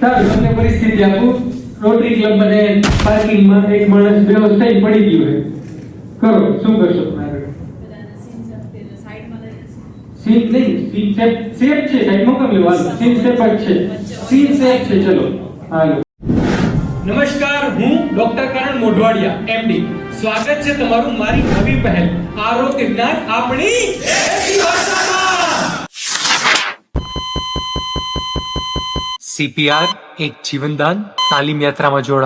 સારું તમને પરિસ્થિતિ આપું. રોટરી ક્લબ અને પાર્કિંગમાં એક માણસ બેહોશ પડી ગયો છે. કરો શું કરશો સીન નહીં સીન સેફ સેફ છે સાઈડ મોકલ લેવા સીન સેફ જ છે. સીન સેફ છે ચલો હાલો. નમસ્કાર હું ડોક્ટર કરણ મોઢવાડિયા એમડી. સ્વાગત છે તમારું મારી નવી પહેલ. આરોગ્ય જ્ઞાન આપણી સીપીઆર એક જીવનદાન તાલીમ યાત્રામાં છે?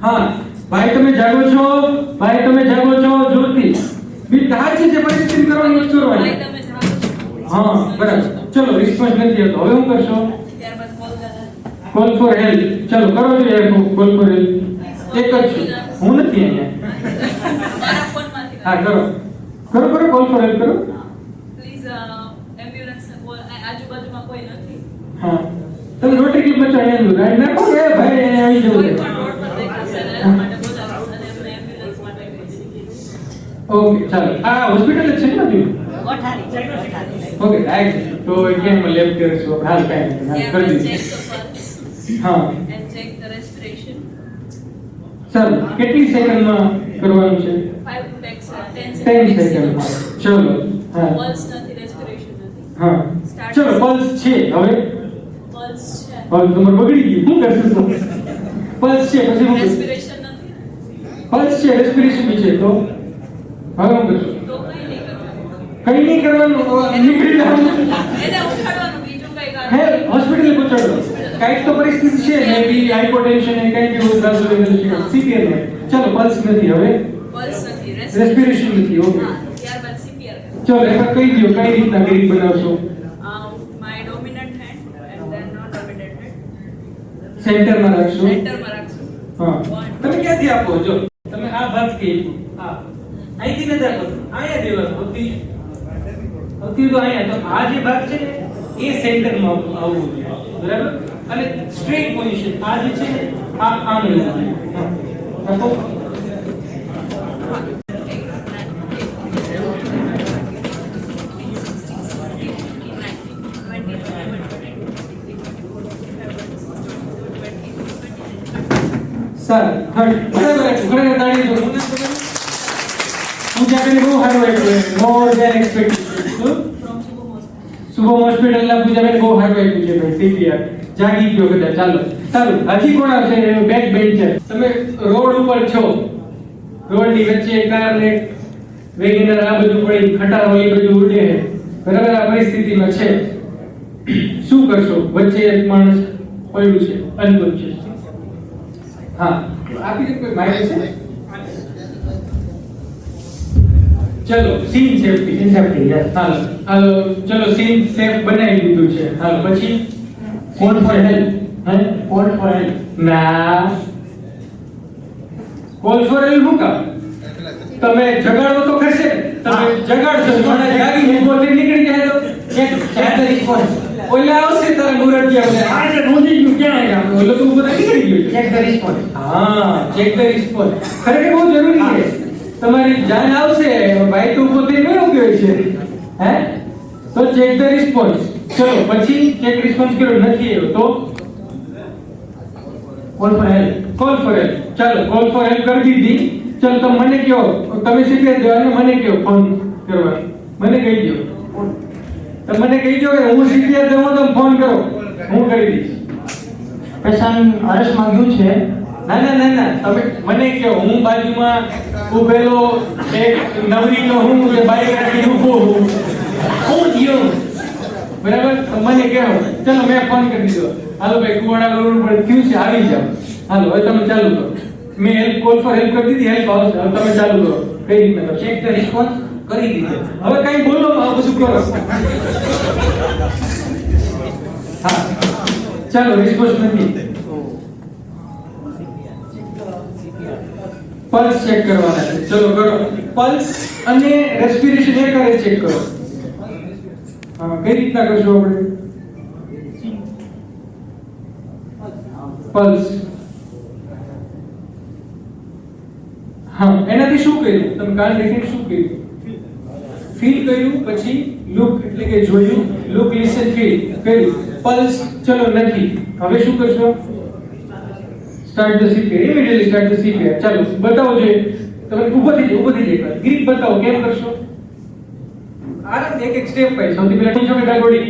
હા ભાઈ તમે જાગો છો? ભાઈ તમે જાગો છો? જોરથી. બી તાર છે જે પરિસ્થિતિ કરવાની યુઝ કરવાની? હા બરાબર. ચલો રિસ્પોન્સ નથી આવતો. હવે હું કરશો? કોલ ફોર હેલ્પ ચલો કરો છો કોલ ફોર હેલ્પ એક જ છું. હું નથી અહીંયા. હા કરો કરો કરો કોલ ફોર હેલ્પ કરો આજુબાજુમાં કોઈ નથી હા તમે રોટરી ક્લિપ બચ્ચા અહીંયા રાઈટ નાખો કે ભાઈ અહીંયા આવી જવું કોઈ છે પણ રોડ પર દેખાશે ને એના માટે બોલાવો અને એમને એમ્બ્યુલન્સ માટે કહીએ. ઓકે ચાલો આ હોસ્પિટલ જ છે ને બાજુ ઓકે રાઈટ તો કેમ લેબ કરશો હાલ કાંઈ નહીં, હાલ કરી check દીધું the pulse. હા and check the respiration. ચાલો કેટલી સેકન્ડમાં કરવાનું છે 10 સેકન્ડ ચલો હા નથી, નથી. ચલો પલ્સ છે. હવે? છે. પલ્સ તમારે બગડી ગયું. શું કરશું પલ્સ છે પછી હું નથી. પલ્સ છે રેસ્પિરેશન બી છે. તો? હવે હું કરશું? તો કંઈ નહીં કરવાનું. નીકળી જવાનું. એને ઉઠાડવાનું, બીજું કંઈ હે. હોસ્પિટલે પહોંચાડો. કાંઈક તો પરિસ્થિતિ છે. મે બી હાઇપોટેન્શન એ કઈ બી ઉધરસ હોય સીપીઆર ને ચાલો પલ્સ નથી. હવે? નથી, રેસ્પિરેશન નથી ઓકે. ચલો એકવાર કહી દો કઈ રીતના ગ્રીપ બનાવશો. સેન્ટરમાં રાખશો સેન્ટરમાં રાખશો હા તમે ક્યાંથી આપો જો તમે આ ભાગ કે આ અહીંથી નથી આપો. અહીંયા દેવાનું સૌથી સૌથી તો અહીંયા. તો આ જે ભાગ છે ને એ સેન્ટરમાં આવવું જોઈએ બરાબર? અને સ્ટ્રેટ પોઝિશન આ જે છે ને આ આમ લેવાનું હા. રાખો છે રોડ ઉપર છો. રોડની વચ્ચે કાર ને વેગેનર આ બધું પડી હોય એ બધું ઉડે છે. બરાબર પરિસ્થિતિમાં છે. શું કરશો? વચ્ચે એક માણસ પડ્યું છે અનકોન્શિયસ હા. આપી કોઈ માહિતી છે? ચલો સીન સેફટી સીન સેફટી હાલો. હાલો ચલો સીન સેફ બનાવી દીધું છે. હાલો પછી? ફોન ફોર હેલ્પ હે? ફોન ફોર હેલ્પ ના. કોલ ફોર હેલ્પ હું કામ? તમે જગાડો તો કરશે તમે જગાડશો મને જાગી હું થઈને નીકળી જાય તો. એક ચાર રિસ્પોન્સ ઓલા આવશે તારે મુરત આવશે નોંધી ગયું ક્યાં આવ્યા ઓલો તો ઉપર કોલ ફોર હેલ્પ ચાલો કોલ ફોર હેલ્પ કરી દીધી. ચાલો, તમે મને કહો. તમે શીખી દેવાનું મને કહો. ફોન કરવા. મને કહી દો તમે મને કહી દો કે હું શીખી દઉં તો ફોન કરો. હું કરી દઈશ. પેશન્ટ અરેસ્ટ માંગ્યું છે. ના ના ના ના. તમે મને કે હું બાજુમાં ઉભેલો એક નવરીનો હું કે બાઈક રાખી ઊભો હું. હું થયો બરાબર? મને કહો. ચલો, મેં ફોન કરી દીધો. હાલો ભાઈ, કુવાડા રોડ પર થયું છે આવી જાઓ. હાલો, હવે તમે ચાલુ કરો. મેં હેલ્પ કોલ ફોર હેલ્પ કરી દીધી હેલ્પ આવશે. હવે તમે ચાલુ કરો. કઈ રીતના કરો ચેક ધ રિસ્પોન્સ કરી દીધો. હવે કઈ બોલો આ બધું કરો. હા. ચાલો રિસ્પોન્સ નથી. પલ્સ ચેક કરવાના છે. ચલો, કરો. પલ્સ અને રેસ્પિરેશન એક કરે ચેક કરો. હા, કઈ રીતના કરશું આપણે? પલ્સ હા, એનાથી શું કર્યું? તમે કાન દેખીને શું કર્યું? ફીલ કર્યું, પછી લુક એટલે કે જોયું લુક લિસન ફીલ કર્યું. પલ્સ ચલો નથી. હવે શું કરશો? Start the CPR immediately start the CPR ચાલો બતાવો જોઈએ તમે ઊભો થઈ જાઓ ઊભો થઈ જાઓ ગ્રીપ બતાવો કેમ કરશો? આરામ એક એક સ્ટેપ બાય સૌથી પહેલા નીચે કે ડાગોડી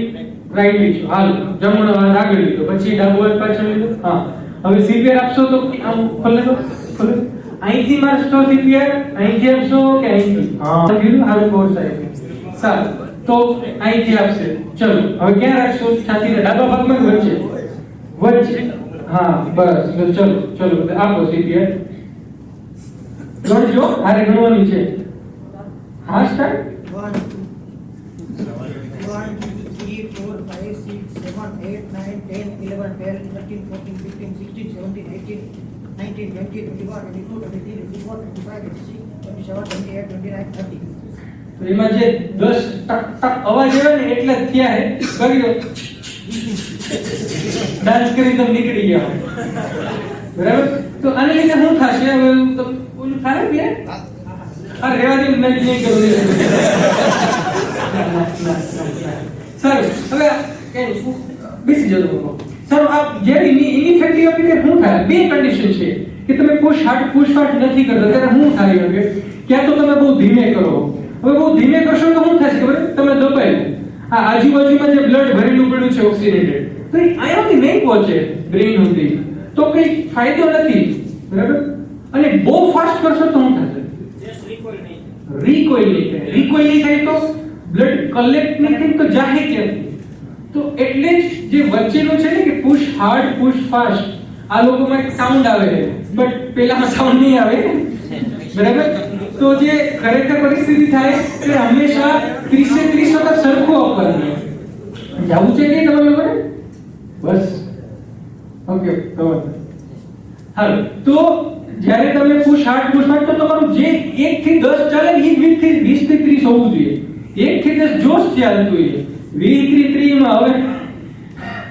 રાઈટ લીધો હાલ જમણો હાથ આગળ લીધો. પછી ડાબો હાથ પાછળ લીધો. હા. હવે સીપીઆર આપશો તો આમ ખોલે તો? ખોલે? અહીંથી મારશો સીપીઆર અહીંથી આપશો કે અહીંથી? હા. હાલ બહુ સાહેબ સારું. તો અહીંથી આપશે ચલો હવે ક્યાં રાખશો છાતીના ડાબા ભાગમાં કે વચ્ચે વચ્ચે હા બસ તો ચલો ચલો આપો સીપીઆર ગણજો હારે ગણવાની છે હા start One, one, two, three, four, five, six, seven, eight, nine, ten, eleven, twelve, thirteen, fourteen, fifteen, sixteen, seventeen, eighteen, nineteen, twenty, twenty-one, twenty-two, twenty-three, twenty-four, twenty-five, twenty-six, twenty-seven, twenty-eight, twenty-nine, thirty. તો એમાં જે 10 ટક ટક અવાજ આવે ને એટલા જ થયા હે કરી દો ડાન્સ કરી તમે નીકળી ગયા હોય. બરાબર તો આને લીધે શું થશે હવે તો ઓલું થાય ને અરે રેવા દે મેં નહીં કરું ના, ના, ના, ના. સારું હવે કઈ નહીં. બેસી જાઓ તમે લોકો. સારું આ જ્યારે ઇનઇફેક્ટિવ આપી શું થાય બે કન્ડિશન છે કે તમે પુશ હાર્ટ પુશ હાર્ટ નથી કરતા ત્યારે શું થાય હવે ક્યાં તો તમે બહુ ધીમે કરો હવે બહુ ધીમે કરશો તો શું થશે ખબર તમે દબાયું આ આજુબાજુમાં જે બ્લડ ભરેલું ઓક્સિજનેટેડ તો અહીંયાથી નહીં પહોંચે બ્રેઇન સુધી તો કઈ ફાયદો નથી. બરાબર? અને બહુ ફાસ્ટ કરશો તો શું થશે? રિકોઇલ નહીં. થાય. રિકોઇલ નહીં થાય તો બ્લડ કલેક્ટ નહીં થાય તો જાહે ક્યાંથી તો એટલે જ જે વચ્ચેનું છે ને કે પુશ હાર્ડ પુશ ફાસ્ટ આ લોકોમાં એક સાઉન્ડ આવે છે. બટ પેલામાં સાઉન્ડ નહીં આવે. બરાબર? તો જે ખરેખર પરિસ્થિતિ થાય તે હંમેશા 30 થી 30 વખત સરખું આપવાનું જવું છે કે તમારે લોકોને બસ. ઓકે કવર હાલો. તો જ્યારે તમે પુશ હાર્ડ પુશ હાર્ડ તો તમારું જે 1 થી 10 ચાલે એ 20 થી 20 થી 30 હોવું જોઈએ. 1 થી 10 જોશ ચાલતું જોઈએ 20 થી 30 માં હવે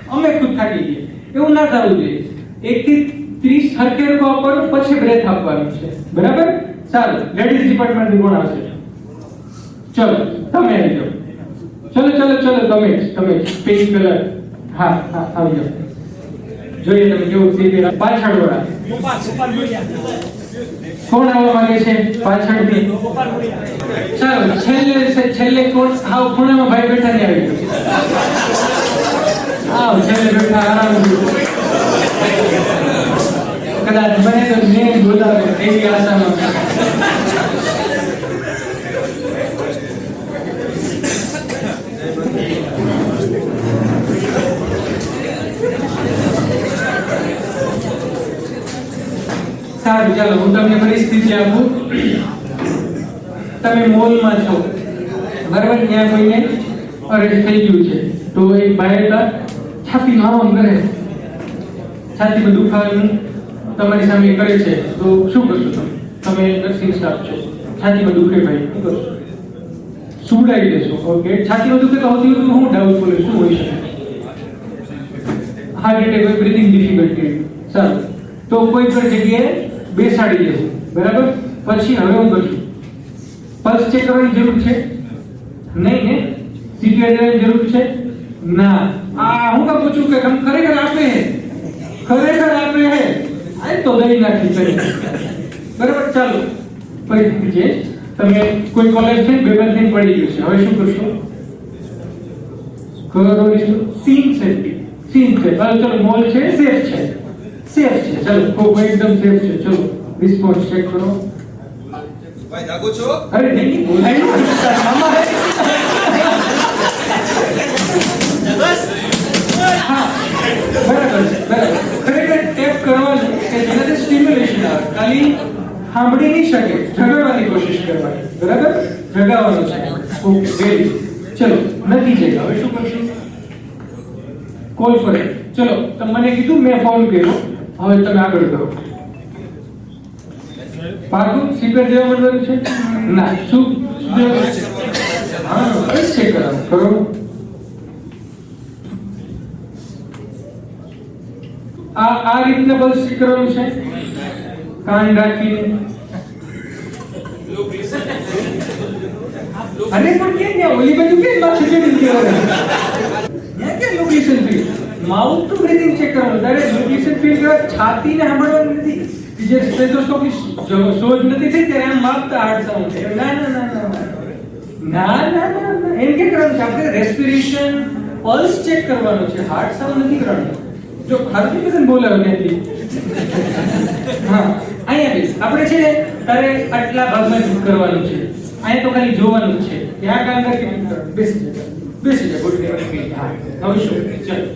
અમે ખુદ થાકી ગયા. એવું ના થવું જોઈએ. 1 થી 30 હરકે હરખું આપવાનું પછી બ્રેથ આપવાનું છે. બરાબર? સારું. લેડીઝ ડિપાર્ટમેન્ટ કોણ આવશે ચલો, તમે આવી જાઓ. ચલો ચલો ચલો, તમે તમે પિંક કલર હા હા, આવી જાઓ. જોઈએ તમે કેવું સીધી. પાછળ વાળા કોણ આવવા માંગે છે? પાછળથી. ચાલો, છેલ્લે છે- છેલ્લે કોણ? હાવ ખૂણામાં ભાઈ બેઠા ને આવી આવ, છેલ્લે બેઠા, આરામ કદાચ બને તો મેં બોલાવે, એવી આશામાં. સારું, ચાલો, હું તમને પરિસ્થિતિ આપું. તમે મોલમાં છો. બરાબર? ત્યાં કોઈને અરેસ્ટ થઈ ગયું છે. તો એક ભાઈ હતા છાતીમાં આમ કરે. છાતીમાં દુખાવાનું તમારી સામે કરે છે. તો શું કરશો તમે? તમે નર્સિંગ સ્ટાફ છો. છાતીમાં દુખે ભાઈ, શું કરશો? સુવડાવી દેશો. ઓકે છાતીમાં દુખે તો સૌથી વધુ હું ડાઉટફુલ શું હોઈ શકે? હાર્ટ એટેક બ્રીથિંગ ડિફિકલ્ટી સારું. તો કોઈ પણ જગ્યાએ બેસાડી દેવું બરાબર? પછી હવે હું કરશું પલ્સ ચેક કરવાની જરૂર છે? નહીં ને? સીપીઆર લેવાની જરૂર છે? ના. આ હું કાં પૂછું કે તમે ખરેખર આપે હે. ખરેખર આપે હે. આ તો દઈ નાખી કરી. બરાબર? ચાલો. પરિસ્થિતિ છે. તમે કોઈ કોલેજ છે? ભેગા થઈને પડી ગયું છે. હવે શું કરશો? કરો સીન સેફટી સીન છે. ચાલો ચલો મોલ છે. સેફ છે. સેફ છે ચલો ખૂબ એકદમ સેફ છે ચલો રિસ્પોન્સ ચેક કરો ભાઈ જાગો છો અરે નહીં બોલાયું અમારે હા બરાબર છે બરાબર ખરેખર ટેપ કરવાનું કે જેનાથી સ્ટિમ્યુલેશન આવે ખાલી સાંભળી નહીં શકે જગાડવાની કોશિશ કરવાની બરાબર જગાવવાનું છે ઓકે વેરી ચલો નથી જગ્યા હવે શું કરશું કોલ ફોર ઇટ ચલો તમે મને કીધું મેં ફોન કર્યો હવે તમે આગળ કરો. પાકું સિગરેટ જેવા મળવાનું છે? ના, શું? હા કરો. આ આ રીતના બધું સ્વીકારવાનું છે? કાન રાખીને. અરે પણ કેમ ઓલી બાજુ કેમ માથે કેમ નીકળવાનું માઉથ તો બધી રીતે ચેક કરવાનું. દરેક ન્યુટ્રિશન ફિલ્ડ છાતીને સાંભળવાનું નથી. જે સ્ટેથોસ્કોપી શોધ નથી થઈ ત્યારે એમ માપતા હાર્ટ સાઉન્ડ છે. ના ના ના ના ના. ના ના એમ કે કરવાનું છે? આપણે રેસ્પિરેશન પલ્સ ચેક કરવાનો છે. હાર્ટ સાઉન્ડ નથી કરવાનો. જો હાર્દિક પસંદ બોલાવે ત્યાંથી હા. અહીંયા બેસ. આપણે છે તારે આટલા ભાગમાં જૂટ કરવાનું છે. અહીંયા તો ખાલી જોવાનું છે. ત્યાં કામ કરી બેસ જાય બેસી જાય ગુડ હા. હવે શું? ચાલો.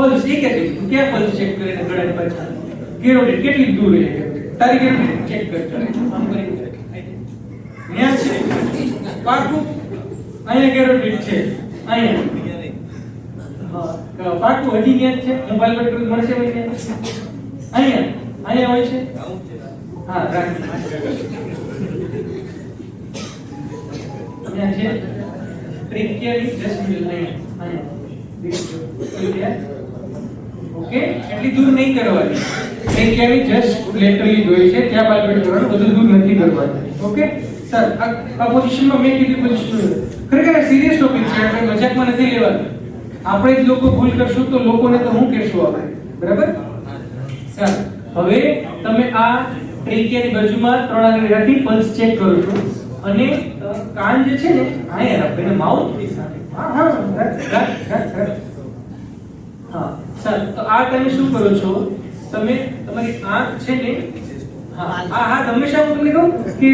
પલ્સ એ કે ક્યાં પલ્સ ચેક કરીને ગળાની પાછા. કેરોટીડ કેટલી દૂર રહે તારી કેરોટીડ ચેક કર ચાલ. આમ કરી ત્યાં છે. પાકું. અહીંયા કેરોટીડ છે. અહીંયા. હા. પાકું હજી ત્યાં છે? મોબાઈલ પર કોઈ મળશે ત્યાં? અહીંયા. અહીંયા હોય છે? હા રાખ અહીંયા છે. ટ્રેકિયાની 10 મિલ અહીંયા. અહીંયા ઓકે? એટલી દૂર નહીં કરવાની. ટ્રેકિયાની જસ્ટ લેટરલી જોઈ છે, ત્યાં પાલપેટ કરવાનું, બધું દૂર નથી કરવાનું. ઓકે? સર, આ આ પોઝિશનમાં મેં કીધી પોઝિશન ખરેખર સિરિયસ ટોપિક છે, આપણે મજાકમાં નથી લેવાનું. આપણે જ લોકો ભૂલ કરશું તો લોકોને તો હું કહેશું આપણે? બરાબર? સર, હવે તમે આ ટ્રેકિયાની બાજુમાં ત્રણ આંગળી રાખી પલ્સ ચેક કરો છો. અને કાન જે છે ને અહીંયા રાખો, એને માઉથ હા હા, રાખ રાખ હા સર તો આ તમે શું કરો છો? તમે તમારી આંખ છે ને હા હાથ હંમેશા હું તમને કહું કે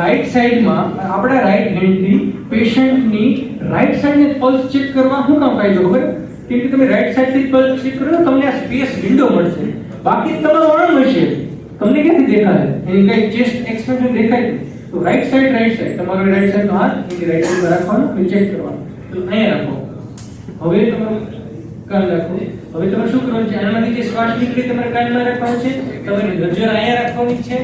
રાઈટ સાઈડમાં આપણા રાઈટ હેન્ડથી પેશન્ટની રાઈટ સાઈડને પલ્સ ચેક કરવા શું કામ ફાયદો ખબર? કેમ કે તમે રાઈટ સાઈડથી પલ્સ ચેક કરો તમને આ સ્પેસ વિન્ડો મળશે. બાકી તમારો આમ હશે. તમને ક્યાંથી દેખાય એની કઈ ચેસ્ટ એક્સપ્રેશન દેખાય તો રાઈટ સાઈડ રાઈટ સાઈડ તમારો રાઈટ સાઈડનો હાથ એની રાઈટ સાઈડ રાખવાનો અને ચેક કરવાનો. તો અહીંયા રાખો. હવે તમારું કાન રાખો. હવે તમે શું કરવાનું છે? આમાંથી જે શ્વાસ નીકળે તમારે કાનમાં રાખવાનું છે? તમારે નજર અહીંયા રાખવાની છે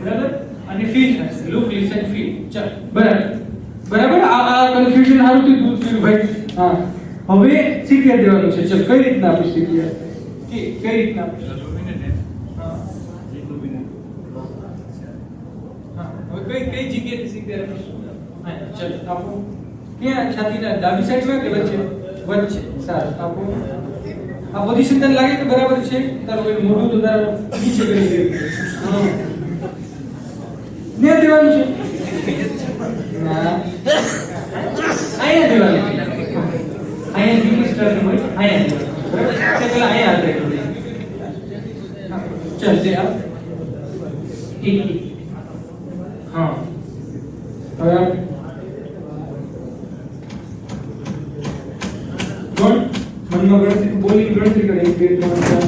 બરાબર? અને ફીલ થશે લુક લિસન ફીલ ચાલ. બરાબર. બરાબર? આ આ કન્ફ્યુઝન હારું થી દૂર થયું ભાઈ. હા. હવે શીખી દેવાનું છે. ચાલ કઈ રીતના આપણે સીપીઆર કે કઈ રીતના આપીશ? હા. હા, હવે કઈ કઈ જગ્યાએ શીખી હા ચલ આપો. ક્યાં? છાતીના ડાબી સાઈડમાં કે વચ્ચે? વચ્ચે. સારું આપો. આ પોઝિશન તને લાગે કે બરાબર છે. તારું કોઈ મોઢું તો તારા નીચે કરી દે. ને દેવાનું છે. અહીંયા દેવાનું અહીંયા ડીપી સ્ટાર હોય. અહીંયા. બરાબર? પેલા અહીંયા હાથ રાખી હા, ચાલ દે આ એક. હા. હવે આ ગણ મનમાં ગણતરી બોલી ગણતરી કરે એક બે ત્રણ ચાર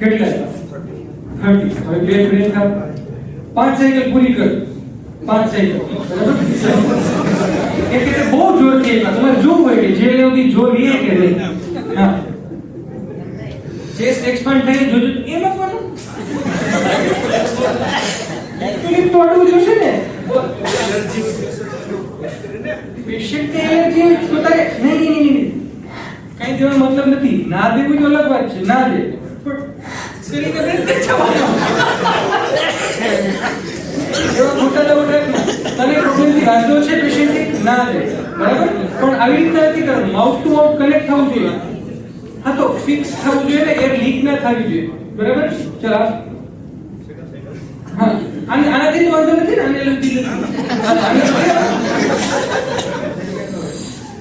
કેટલા થર્ટી હવે બે બ્રેક આપ પાંચ સાયકલ પૂરી કર પાંચ સાયકલ બરાબર એક એટલે બહુ જોરથી એક તમારે જોવું હોય કે જે લેવથી જોર રહે કે નહીં હા ચેસ્ટ એક્સપાન્ડ થઈ જોજો Nadie. એવા મોટા લેવલ તને પ્રોબ્લેમથી ગાંધો છે પેશન્ટથી ના લે બરાબર પણ આવી રીતે નથી કરવું માઉથ ટુ માઉથ કનેક્ટ થવું જોઈએ હા તો ફિક્સ થવું જોઈએ ને એર લીક ના થવી જોઈએ બરાબર ચલા હા અને આનાથી વાંધો નથી ને આને લખી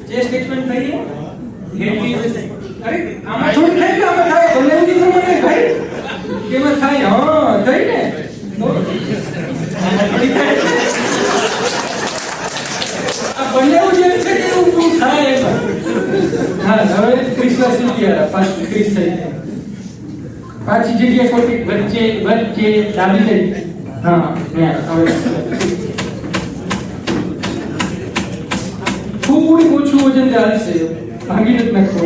ચેસ્ટ એક્સપેન્ડ થઈ ગયા હેડ અરે આમાં થોડી થાય કે આમાં થાય તમને એવું કીધું મને થાય કેમાં થાય હા થઈ ને તો આમાં થોડી થાય આ બંને એવું જેમ છે કે એવું એવું થાય એમાં હા હવે ક્રિસમસ ગયા પાછું ક્રિસ થઈ જાય. પાછી જગ્યા ખોટી વચ્ચે વચ્ચે ડાબી સાઈડ હા ત્યાં હવે થોડી ઓછું વજન ચાલશે ભાગી નથી નાખો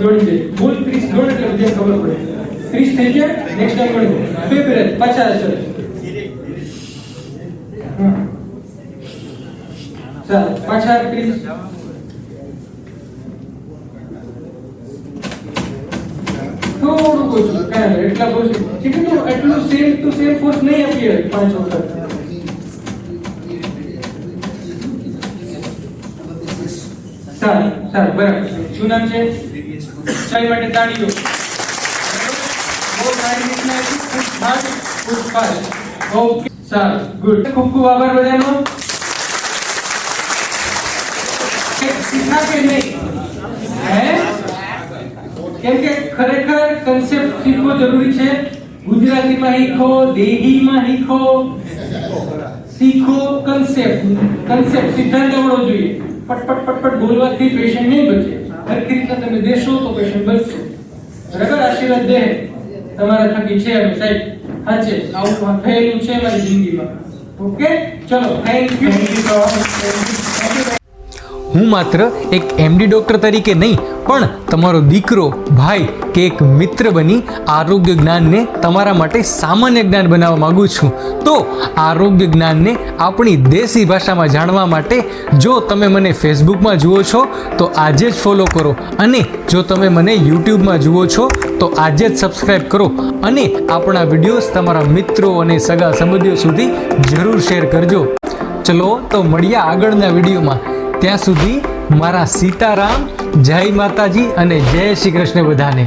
દોડી દે બોલ ત્રીસ દોડ એટલે બધી ખબર પડે. ત્રીસ થઈ ગયા નેક્સ્ટ ટાઈમ ગણો બે મિનિટ પાછા ચલો ચાલ, પાછા ત્રીસ. થોડુંક ઓછું, કાંઈ એટલા બહુ છે. એટલું સેમ ટુ સેમ ફોર્સ નહીં આપીએ, પાંચ વખત. સારું સારું, બરાબર. શું નામ છે? ચાઈ માટે તાળીઓ. બહુ સારી રીતના fast, ખૂબ fast. સારું. ગુડ. ખૂબ ખૂબ આભાર બધાનો. શીખા કે નહીં? કેમ કે ખરેખર કન્સેપ્ટ શીખવો જરૂરી છે. ગુજરાતીમાં શીખો દેહીમાં શીખો. શીખો કન્સેપ્ટ કન્સેપ્ટ સિદ્ધાંત આવડો જોઈએ. પટ પટ પટ પટ બોલવાથી પેશન્ટ નહીં બચે. હરખી રીતના તમે દેશો તો પેશન્ટ બચશે બરાબર? આશીર્વાદ દે. તમારા થકી છે અમે સાહેબ. સાચે. આવું થયેલું છે મારી જિંદગીમાં. ઓકે? ચલો થેન્ક યુ થેન્ક યુ હું માત્ર એક એમડી ડૉક્ટર તરીકે નહીં, પણ તમારો દીકરો, ભાઈ કે એક મિત્ર બની આરોગ્ય જ્ઞાનને તમારા માટે સામાન્ય જ્ઞાન બનાવવા માગું છું. તો આરોગ્ય જ્ઞાનને આપણી દેશી ભાષામાં જાણવા માટે જો તમે મને ફેસબુકમાં જુઓ છો, તો આજે જ ફોલો કરો. અને જો તમે મને યુટ્યુબમાં જુઓ છો, તો આજે જ સબસ્ક્રાઈબ કરો. અને આપણા વિડીયોઝ તમારા મિત્રો અને સગા સંબંધીઓ સુધી જરૂર શેર કરજો. ચલો, તો મળીએ આગળના વિડીયોમાં ત્યાં સુધી મારા સીતારામ જય માતાજી અને જય શ્રી કૃષ્ણ બધાને.